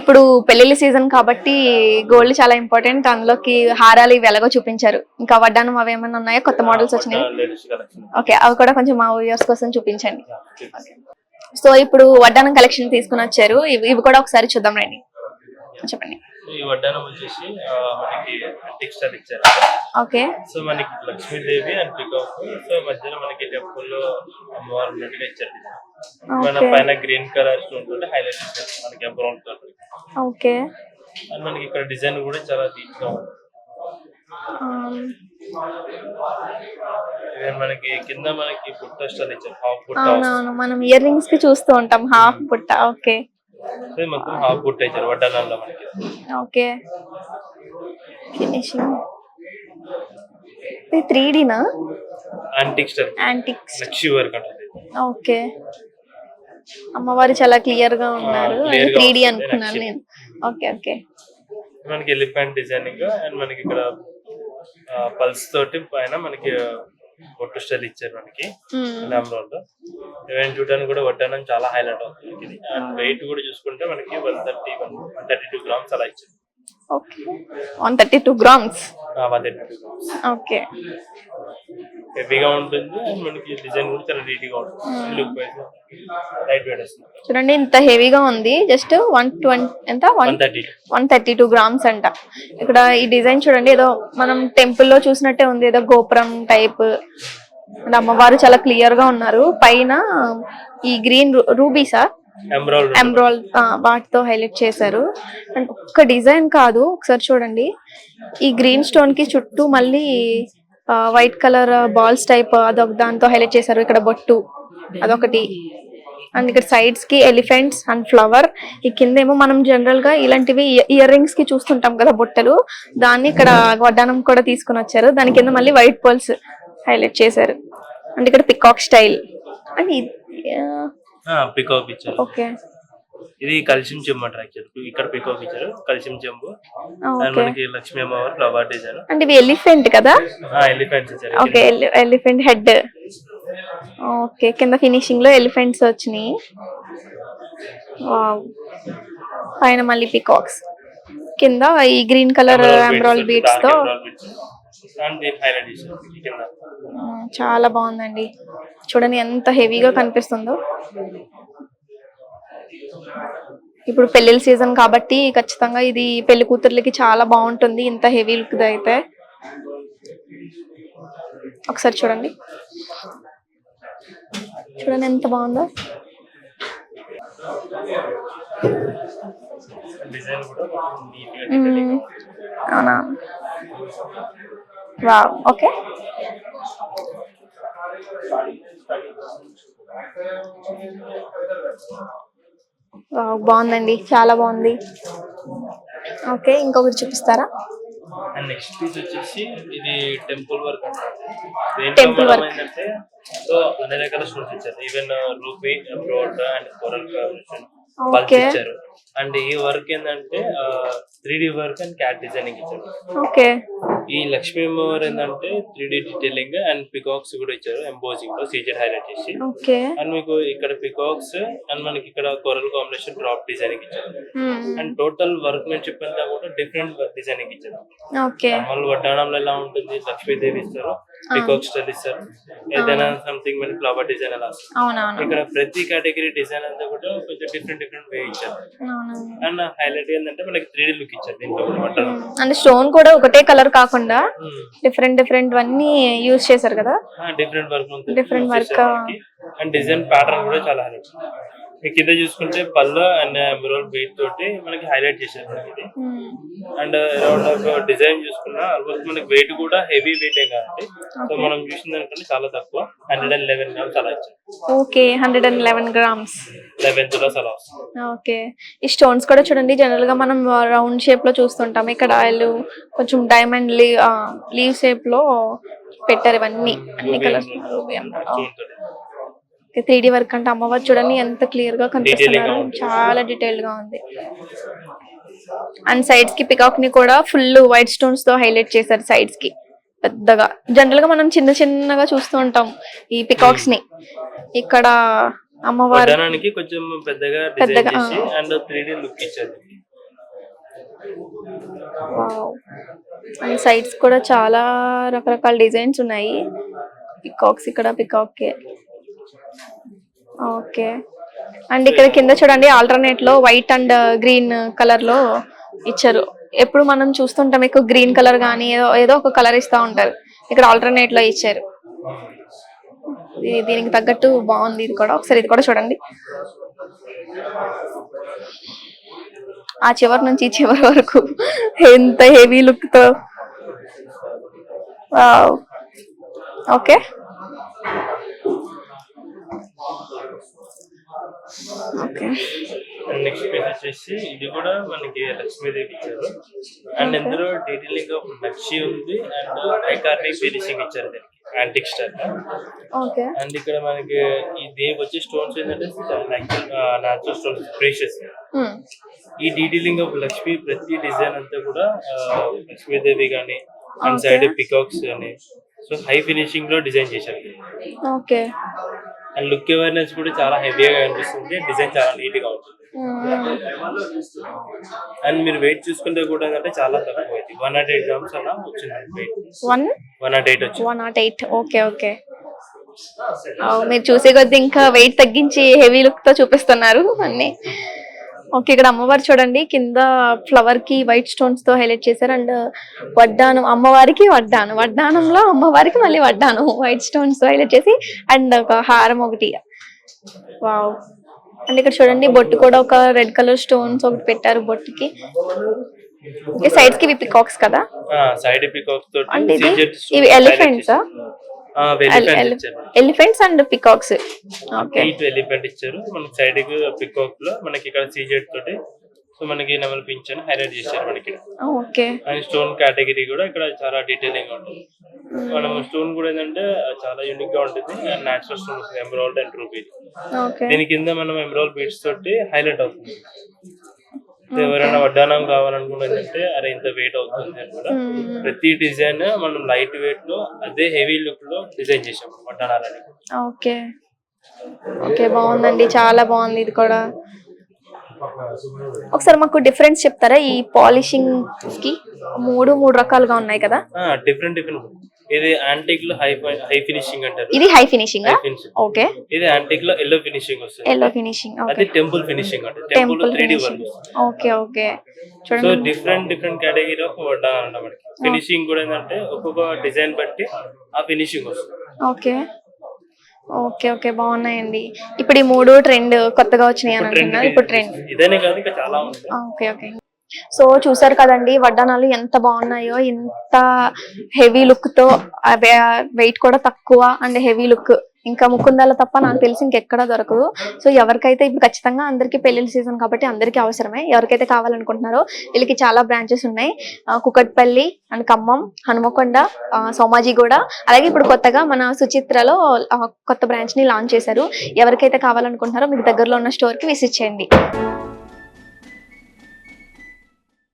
ఇప్పుడు పెళ్ళిళ్ళ సీజన్ కాబట్టి గోల్డ్ చాలా ఇంపార్టెంట్. అందులోకి హారాలు ఇవి ఎలాగో చూపించారు. ఇంకా వడ్డానం అవి ఏమైనా ఉన్నాయా? కొత్త మోడల్స్ వచ్చినాయి? ఓకే అవి కూడా కొంచెం మా వ్యూయర్స్ కోసం చూపించండి. సో ఇప్పుడు వడ్డానం కలెక్షన్ తీసుకుని వచ్చారు. ఇవి కూడా ఒకసారి చూద్దాం రండి. చెప్పండి. ఈ వడ్డానం వచ్చేసి మనకి టెక్స్టైల్ ఇచ్చారు. ఓకే. సో మనకి లక్ష్మీదేవి అండ్ పికాక్ సో మధ్యలో మనకి టెంపుల్ అమ్మవారు ఉన్నట్టుగా ఇచ్చారు. మన. పైన గ్రీన్ కలర్ హైలైట్ ఇచ్చారు. మనకి బ్రౌన్ కలర్. ఓకే. అండ్ మనకి ఇక్కడ డిజైన్ కూడా చాలా నీట్గా ఉంది ఈవెన్ మనకి కింద మనకి పుట్ట స్టైల్ ఇచ్చారు. హాఫ్ పుట్ట అవునవును. మనం ఇయర్ రింగ్స్కి చూస్తూ ఉంటాం. హాఫ్ బుట్ట. ఓకే. ఇది మొత్తం హాఫ్ పుట్ట ఇచ్చారు. వడ్డానంలో మనకి. ఓకే. ఫినిషింగ్ ఇది three డీనా? Antique style antiques nakshi work అంటుంది ఓకే. అమ్మవారు చాలా క్లియర్గా ఉన్నారు. త్రీ డి అనుకున్నాను. నేను. ఓకే ఓకే మనకి ఎలిఫెంట్ డిజైనింగ్ అండ్ మనకి ఇక్కడ పల్స్ తోటి పైన మనకి బొట్టు స్టైల్ ఇచ్చారు మనకి. ఈవెంట్ చూడడానికి కూడా వడ్డానం చాలా హైలైట్ అవుతుంది ఇది. అండ్ వెయిట్ కూడా చూసుకుంటే మనకి one thirty one one thirty two grams అలా ఇచ్చారు. Okay one thirty two grams one thirty two grams okay హెవీగా ఉంటుంది అండ్ మనకి డిజైన్ కూడా చాలా నీట్గా ఉంటుంది లుక్ వైజ్ లైట్ వెయిట్ వస్తుంది. చూడండి ఇంత హెవీగా ఉంది. జస్ట్ వన్ ట్వంటీ ఎంత? One thirty one thirty two grams అంట. ఇక్కడ ఈ డిజైన్ చూడండి ఏదో మనం టెంపుల్లో చూసినట్టే ఉంది. ఏదో గోపురం టైప్. అండ్ అమ్మవారు చాలా క్లియర్గా ఉన్నారు. పైన ఈ గ్రీన్ రూబీసా ఎమరాల్డ్ ఎమ్రాల్ వాటితో హైలైట్ చేశారు. అండ్ ఒక్క డిజైన్ కాదు. ఒకసారి చూడండి. ఈ గ్రీన్ స్టోన్కి చుట్టూ మళ్ళీ వైట్ కలర్ బాల్స్ టైప్ అదొక దాంతో హైలైట్ చేశారు ఇక్కడ బొట్టు. అదొకటి. అండ్ ఇక్కడ సైడ్స్కి ఎలిఫెంట్స్ అండ్ ఫ్లవర్ ఈ కింద ఏమో మనం జనరల్గా ఇలాంటివి ఇయర్ రింగ్స్కి చూస్తుంటాం కదా బుట్టలు. దాన్ని ఇక్కడ వడ్డానం కూడా తీసుకుని వచ్చారు. దాని కింద మళ్ళీ వైట్ పోల్స్ హైలైట్ చేశారు. అండ్ ఇక్కడ పికాక్ స్టైల్ అండ్ ఓకే. ఇది కలిసిం చెంబు అంటారు యాక్చువల్ ఇక్కడ పికాక్ ఇచ్చారు. కలిసిం చెంబు. అండ్ మనకి లక్ష్మీ అమ్మవారు ఫ్లవర్ డిజైన్. అంటే ఇవి ఎలిఫెంట్ కదా? ఎలిఫెంట్స్ ఇచ్చారు. Okay elephant head. ఓకే కింద ఫినిషింగ్లో ఎలిఫెంట్స్ వచ్చినాయి. పైన మళ్ళీ పికాక్స్ కింద ఈ గ్రీన్ కలర్ ఎమరాల్ బీడ్స్తో. చాలా బాగుందండి. చూడండి ఎంత హెవీగా కనిపిస్తుందో. ఇప్పుడు పెళ్ళిళ్ళ సీజన్ కాబట్టి ఖచ్చితంగా ఇది పెళ్ళి కూతుర్లకి చాలా బాగుంటుంది ఇంత హెవీ లుక్ అయితే. ఒకసారి చూడండి. చూడండి ఎంత బాగుందో. అవునా? Wow okay. బాగుందండి. చాలా బాగుంది. ఓకే ఇంకొకటి చూపిస్తారా? అండ్ నెక్స్ట్ పీస్ వచ్చేసి ఇది టెంపుల్ వర్క్ work. ఏంటంటే సో అన్ని రకాల స్టోన్స్ ఇచ్చారు. Even ruby emerald and coral pearls. ఇచ్చారు. అండ్ ఈ వర్క్ ఏంటంటే three D work and cat designing ఇచ్చారు. ఓకే. ఈ లక్ష్మీ అమ్మవారు ఏంటంటే three D detailing and peacocks కూడా ఇచ్చారు ఎంబోజింగ్లో సీజెడ్ హైలైట్ చేసి. ఓకే. అండ్ మీకు ఇక్కడ పికాక్స్ అండ్ మనకి ఇక్కడ కోరల్ కాంబినేషన్ డ్రాప్ డిజైనింగ్ ఇచ్చారు. అండ్ టోటల్ వర్క్ నేను చెప్పినంత కూడా డిఫరెంట్ వర్క్ డిజైనింగ్ ఇచ్చారు. ఓకే. నార్మల్ వడ్డానంలో ఎలా ఉంటుంది లక్ష్మీదేవి ఇస్తారు పికాక్ స్టైల్ ఇస్తారు ఏదైనా సంథింగ్ మనకి ఫ్లవర్ డిజైన్ అలా. ఇక్కడ ప్రతి కేటగిరీ డిజైన్ అంతా కూడా కొంచెం డిఫరెంట్ డిఫరెంట్ వే ఇచ్చారు. అండ్ హైలైట్ ఏంటంటే మనకి త్రీ డి లుక్ ఇచ్చారు దీంట్లో అంటే స్టోన్ కూడా ఒకటే కలర్ కాకుండా డిఫరెంట్ డిఫరెంట్ అన్ని యూజ్ చేశారు కదా? Different work Different work. And design pattern కూడా చాలా హైలైట్ మీకు కింద చూసుకుంటే పళ్ళు అండ్ ఎమరాల్ బీట్ తోటి మనకి హైలైట్ చేశారు మనకి ఇది. అండ్ అరౌండ్ డిజైన్ చూసుకున్నా ఆల్మోస్ట్ మనకి వెయిట్ కూడా హెవీ వెయిట్ కాబట్టి సో మనం చూసిన దానికంటే చాలా తక్కువ. హండ్రెడ్ అండ్ లెవెన్ గ్రామ్స్ అలా ఇచ్చారు okay hundred and eleven grams లెవెన్త్లో అలా వస్తుంది. ఓకే. ఈ స్టోన్స్ కూడా చూడండి జనరల్గా మనం రౌండ్ షేప్లో చూస్తుంటాం. ఇక్కడ వాళ్ళు కొంచెం డైమండ్ లీవ్ లీవ్ షేప్లో పెట్టారు ఇవన్నీ. అన్ని కలర్స్ త్రీ డి వర్క్ అంటే అమ్మవారు చూడండి ఎంత క్లియర్గా కనిపిస్తున్నారు. చాలా డీటెయిల్గా ఉంది. అండ్ సైడ్స్కి పికాక్ని కూడా ఫుల్ వైట్ స్టోన్స్తో హైలైట్ చేశారు సైడ్స్కి. పెద్దగా. జనరల్గా మనం చిన్న చిన్నగా చూస్తూ ఉంటాం ఈ పికాక్స్ని. ఇక్కడ అమ్మవారు కొంచెం పెద్దగా లుక్ ఇచ్చారు. అండ్ సైడ్స్ కూడా చాలా రకరకాల డిజైన్స్ ఉన్నాయి. పికాక్స్ ఇక్కడ పికాక్ ఓకే. అండ్ ఇక్కడ కింద చూడండి ఆల్టర్నేట్లో వైట్ అండ్ గ్రీన్ కలర్లో ఇచ్చారు. ఎప్పుడు మనం చూస్తుంటాం ఎక్కువ గ్రీన్ కలర్ కానీ ఏదో ఏదో ఒక కలర్ ఇస్తా ఉంటారు. ఇక్కడ ఆల్టర్నేట్లో ఇచ్చారు. దీనికి తగ్గట్టు బాగుంది ఇది కూడా. ఒకసారి ఇది కూడా చూడండి. ఆ చివరి నుంచి ఈ చివరి వరకు ఎంత హెవీ లుక్తో. Okay okay. నెక్స్ట్ పీస్ వచ్చేసి ఇది కూడా మనకి లక్ష్మీదేవి ఇచ్చారు. అండ్ ఇందులో డీటెయిలింగ్ ఆఫ్ నక్షి ఉంది అండ్ ఐకార్నిక్ ఫినిషింగ్ ఇచ్చారు దీనికి యాంటిక్ ఓకే. అండ్ ఇక్కడ మనకి ఈ దేవి వచ్చే స్టోన్స్ ఏంటంటే న్యాచురల్ స్టోన్స్ ప్రేషియస్ ఈ డీటెయిలింగ్ ఆఫ్ లక్ష్మి ప్రతి డిజైన్ అంతా కూడా లక్ష్మీదేవి కానీ అండ్. సైడ్ పికాక్స్ కానీ సో హై ఫినిషింగ్లో డిజైన్ చేశారు. ఓకే అండ్ లుక్ అవేర్నెస్ కూడా చాలా హెవీగా కనిపిస్తుంది. డిజైన్ చాలా నీట్గా ఉంటుంది. అండ్ మీరు వెయిట్ చూసుకుంటే కూడా ఏంటంటే చాలా తక్కువ అయితే. వన్ నాట్ ఎయిట్ గ్రామ్స్ అలా వచ్చింది weight one one nought eight వచ్చింది. One nought eight okay okay మీరు చూసే కొద్ది ఇంకా వెయిట్ తగ్గించి హెవీ లుక్తో చూపిస్తున్నారు అన్ని. ఓకే ఇక్కడ అమ్మవారు చూడండి కింద ఫ్లవర్కి వైట్ స్టోన్స్తో హైలైట్ చేశారు. అండ్ వడ్డానం అమ్మవారికి వడ్డానం వడ్డానంలో అమ్మవారికి మళ్ళీ వడ్డానం వైట్ స్టోన్స్తో హైలైట్ చేసి అండ్ ఒక హారం ఒకటి. వావ్ అండ్ ఇక్కడ చూడండి బొట్టు కూడా ఒక రెడ్ కలర్ స్టోన్స్ ఒకటి పెట్టారు బొట్టుకి. సైడ్స్కి పికాక్స్ కదా? సైడ్ పికాక్స్ అంటే ఇది ఇవి elephants elephants and peacocks okay elephant ఇచ్చారు. మనకి సైడ్కి పికాక్లో మనకి ఇక్కడ సీజెడ్ తోటి సో మనకి నెమల్ పింఛన్ హైలైట్ చేశారు మనకి. ఓకే అండ్ స్టోన్ కేటగిరీ కూడా ఇక్కడ చాలా డీటెయిలింగ్ ఉంటుంది. మనం స్టోన్ కూడా ఏంటంటే చాలా యూనిక్గా ఉంటుంది. అండ్ నేచురల్ స్టోన్ వస్తుంది ఎమరాల్డ్ అండ్ రూబీ ఓకే దీని కింద మనం ఎమరాల్డ్ బీడ్స్ తోటి హైలైట్ అవుతుంది. ఎవరైనా వడ్డానం కావాలనుకున్నది అంటే అరే ఇంత వెయిట్ అవుతుంది అని కూడా ప్రతి డిజైన్ మనం లైట్ వెయిట్లో అదే హెవీ లుక్లో డిజైన్ చేసాం వడ్డానాలని ఓకే. ఓకే బాగుందండి. చాలా బాగుంది ఇది కూడా. ఒకసారి మాకు డిఫరెన్స్ చెప్తారా ఈ పాలిషింగ్కి? మూడు మూడు రకాలుగా ఉన్నాయి కదా? డిఫరెంట్ డిఫరెంట్ ఇది యాంటిక్లో హై హై ఫినిషింగ్ అంటారు. ఇది హై ఫినిషింగ్ ఓకే ఇది యాంటిక్లో ఎల్లో ఫినిషింగ్ వస్తుంది. ఎల్లో ఫినిషింగ్ అది టెంపుల్ ఫినిషింగ్ అంటే. Temple temple three D finishing work okay okay so different different category of మనకి. ఫినిషింగ్ కూడా ఏంటంటే ఒక్కొక్క డిజైన్ బట్టి ఆ ఫినిషింగ్ వస్తుంది. ఓకే ఓకే ఓకే బాగున్నాయండి. ఇప్పుడు ఈ మూడు ట్రెండ్ కొత్తగా వచ్చినాయి అని అంటున్నారు ఇప్పుడు ట్రెండ్ ఇదనే కాదు ఇంకా చాలా ఉంటాయి ఓకే ఓకే సో చూసారు కదండి వడ్డానాలు ఎంత బాగున్నాయో ఎంత హెవీ లుక్తో వెయిట్ కూడా తక్కువ అండ్ హెవీ లుక్ ఇంకా ముకుందాల తప్ప నాకు తెలిసి ఇంకెక్కడా దొరకదు సో ఎవరికైతే ఇప్పుడు ఖచ్చితంగా అందరికీ పెళ్ళిళ్ళ సీజన్ కాబట్టి అందరికీ అవసరమే. ఎవరికైతే కావాలనుకుంటున్నారో వీళ్ళకి చాలా బ్రాంచెస్ ఉన్నాయి. కుకట్పల్లి అండ్ ఖమ్మం హనుమకొండ సోమాజిగూడ అలాగే ఇప్పుడు కొత్తగా మన సుచిత్రలో కొత్త బ్రాంచ్ని లాంచ్ చేశారు. ఎవరికైతే కావాలనుకుంటున్నారో మీకు దగ్గరలో ఉన్న స్టోర్కి విసిట్ చేయండి.